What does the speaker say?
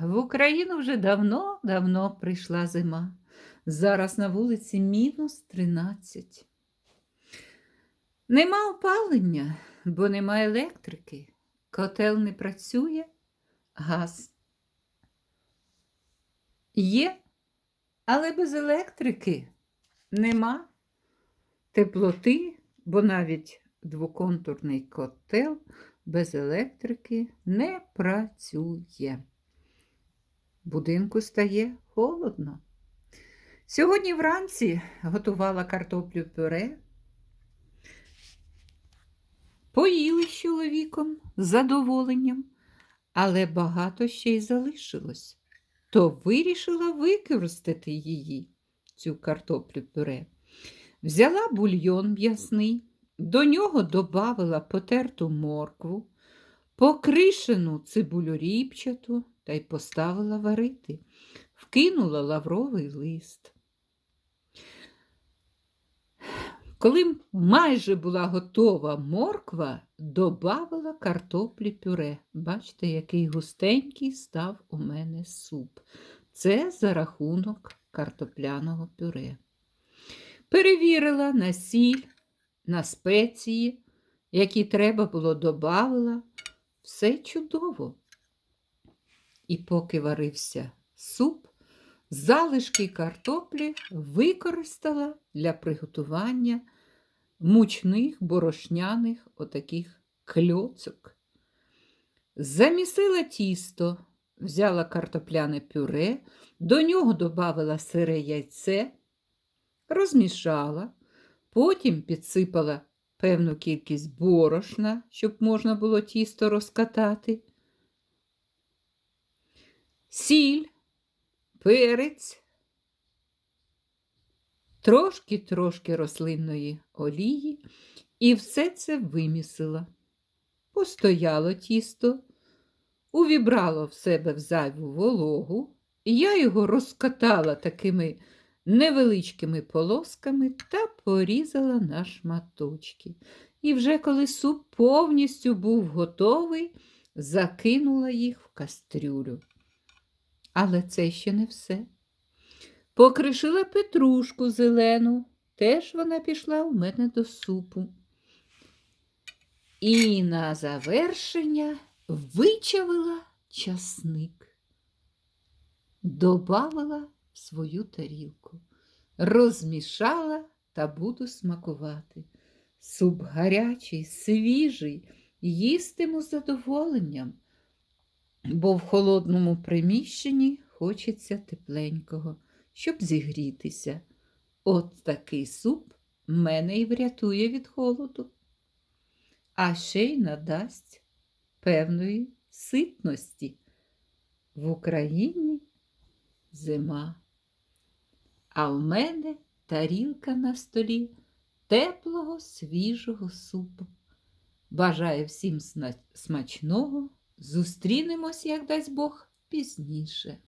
в Україну вже давно-давно прийшла зима. Зараз на вулиці мінус 13. Нема опалення, бо нема електрики. Котел не працює, газ. Є, але без електрики нема теплоти, бо навіть двоконтурний котел без електрики не працює. Будинку стає холодно. Сьогодні вранці готувала картоплю пюре. Поїли з чоловіком з задоволенням, але багато ще й залишилось, то вирішила використати її, цю картоплю пюре. Взяла бульйон м'ясний, до нього додавила потерту моркву, покришену цибулю ріпчату та й поставила варити, вкинула лавровий лист. Коли майже була готова морква, додавала картоплі пюре. Бачите, який густенький став у мене суп. Це за рахунок картопляного пюре. Перевірила на сіль, на спеції, які треба було додавала. Все чудово. І поки варився суп, залишки картоплі використала для приготування мучних борошняних отаких кльоцок. Замісила тісто, взяла картопляне пюре, до нього додавала сире яйце, розмішала, потім підсипала певну кількість борошна, щоб можна було тісто розкатати. Сіль, перець, трошки-трошки рослинної олії і все це вимісила. Постояло тісто, увібрало в себе в зайву вологу, і я його розкатала такими невеличкими полосками та порізала на шматочки. І вже коли суп повністю був готовий, закинула їх в кастрюлю. Але це ще не все. Покришила петрушку зелену, теж вона пішла у мене до супу. І на завершення вичавила часник, добавила в свою тарілку, розмішала та буду смакувати. Суп гарячий, свіжий, їстиму задоволенням, бо в холодному приміщенні хочеться тепленького щоб зігрітися. От такий суп мене й врятує від холоду, а ще й надасть певної ситності. В Україні зима, а в мене тарілка на столі теплого свіжого супу. Бажаю всім смачного. Зустрінемось, як дасть Бог, пізніше.